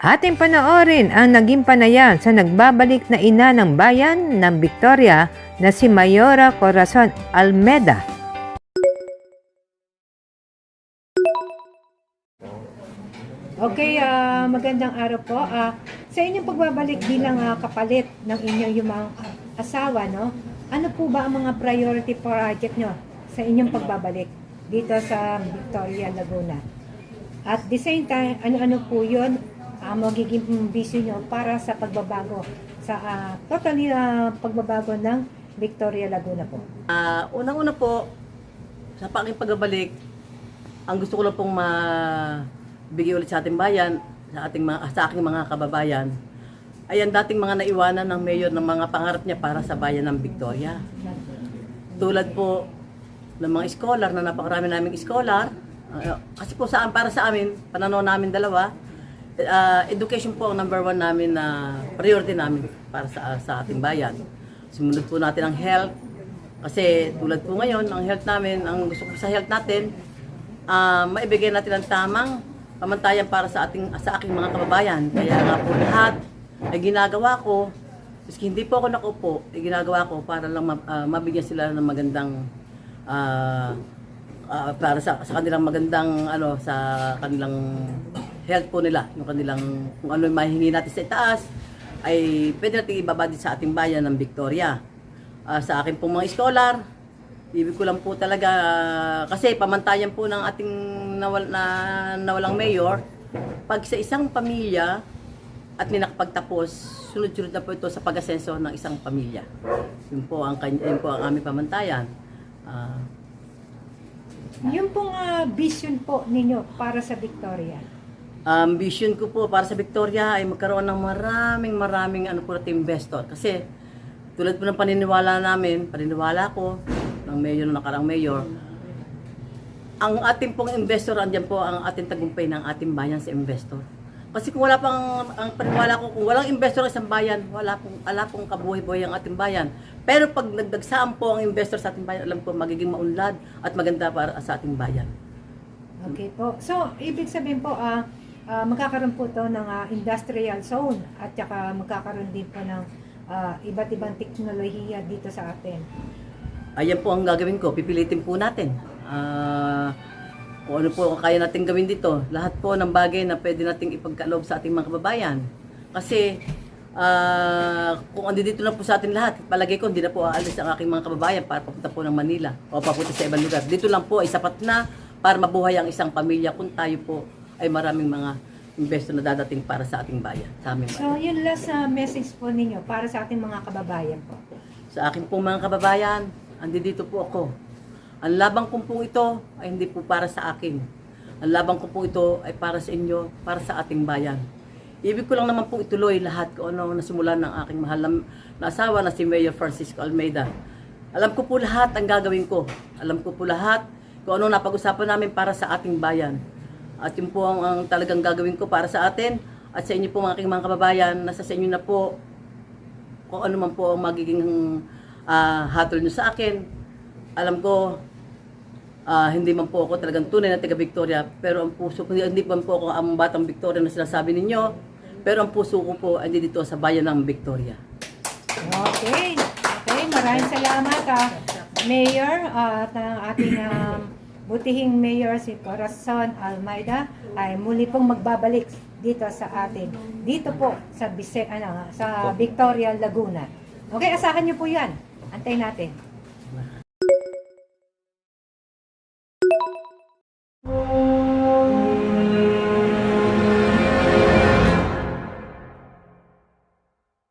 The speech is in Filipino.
Ating panoorin ang naging panayan sa nagbabalik na ina ng bayan ng Victoria na si Mayora Corazon Almeda. Okay, ah, magandang araw po. Ah, sa inyong pagbabalik bilang ah, kapalit ng inyong yung mga asawa, no? Ano po ba ang mga priority project nyo sa inyong pagbabalik dito sa Victoria, Laguna? At the same time, ano-ano po yun ang magiging vision nyo para sa pagbabago, sa ah, totally ah, pagbabago ng Victoria, Laguna po? Ah, unang-una po, sa aking pagbabalik, ang gusto ko lang pong mabigay ulit sa ating bayan, sa ating mga, sa aking mga kababayan, ay ang dating mga naiwanan ng mayor ng mga pangarap niya para sa bayan ng Victoria. Tulad po ng mga scholar na napakarami naming scholar, kasi po saan para sa amin, pananaw namin dalawa, ah, education po ang number one namin na priority namin para sa, sa ating bayan. Sumunod po natin ang health, kasi tulad po ngayon, ang health namin, ang gusto ko sa health natin, ah maibigay natin ang tamang pamantayan para sa ating sa aking mga kababayan. Kaya nga po lahat ay ginagawa ko, maski hindi po ako nakupo, ay ginagawa ko para lang ma- ah, mabigyan sila ng magandang ah, ah, para sa, sa kanilang magandang ano sa kanilang health po nila, yung kanilang kung ano yung mahihingi natin sa itaas ay pwede natin ibaba din sa ating bayan ng Victoria. Ah, sa akin pong mga scholar, ibig ko lang po talaga, ah, kasi pamantayan po ng ating nawal, na, nawalang mayor, pag sa isang pamilya at may nakapagtapos, sunod-sunod na po ito sa pag-asenso ng isang pamilya. Yun po ang, yun po ang aming pamantayan. Ah, Yung pong ah, vision po ninyo para sa Victoria. Ang vision ko po para sa Victoria ay magkaroon ng maraming maraming ano po natin investor. Kasi tulad po ng paniniwala namin, paniniwala ko ng mayor ng nakarang mayor, ang ating pong investor, andyan po ang ating tagumpay ng ating bayan sa investor. Kasi kung wala pang, ang paniniwala ko, kung walang investor sa isang bayan, wala pong, wala pong kabuhay-buhay ang ating bayan. Pero pag nagdagsaan po ang investor sa ating bayan, alam ko magiging maunlad at maganda para sa ating bayan. Okay po. So, ibig sabihin po, ah ah, magkakaroon po to ng ah, industrial zone at saka magkakaroon din po ng ah, iba't ibang teknolohiya dito sa atin. Ayan po ang gagawin ko. Pipilitin po natin. Ah, kung ano po ang kaya natin gawin dito. Lahat po ng bagay na pwede nating ipagkaloob sa ating mga kababayan. Kasi ah, kung andi dito na po sa atin lahat, palagay ko hindi na po aalis ang aking mga kababayan para papunta po ng Manila o papunta sa ibang lugar. Dito lang po ay sapat na para mabuhay ang isang pamilya kung tayo po ay maraming mga investor na dadating para sa ating bayan, sa aming bayan. So, yun last na message po ninyo para sa ating mga kababayan po. Sa aking pong mga kababayan, andi dito po ako. Ang labang kong pong ito ay hindi po para sa akin. Ang labang ko po ito ay para sa inyo, para sa ating bayan. Ibig ko lang naman po ituloy lahat kung ano nasimulan ng aking mahal na na asawa na si Mayor Francisco Almeida. Alam ko po lahat ang gagawin ko. Alam ko po lahat kung ano napag-usapan namin para sa ating bayan. At yun po ang, ang talagang gagawin ko para sa atin at sa inyo po mga aking mga kababayan. Nasa sa inyo na po kung ano man po ang magiging ah, hatol nyo sa akin. Alam ko, ah, hindi man po ako talagang tunay na taga Victoria, pero ang puso ko, hindi man po ako ang batang Victoria na sinasabi ninyo, pero ang puso ko po ay dito sa bayan ng Victoria. Okay. Okay, maraming salamat ah, Mayor at ang ating um, Butihing Mayor si Corazon Almeida ay muli pong magbabalik dito sa atin. Dito po sa Bise, ano, sa Victoria Laguna. Okay, asahan niyo po 'yan. Antayin natin.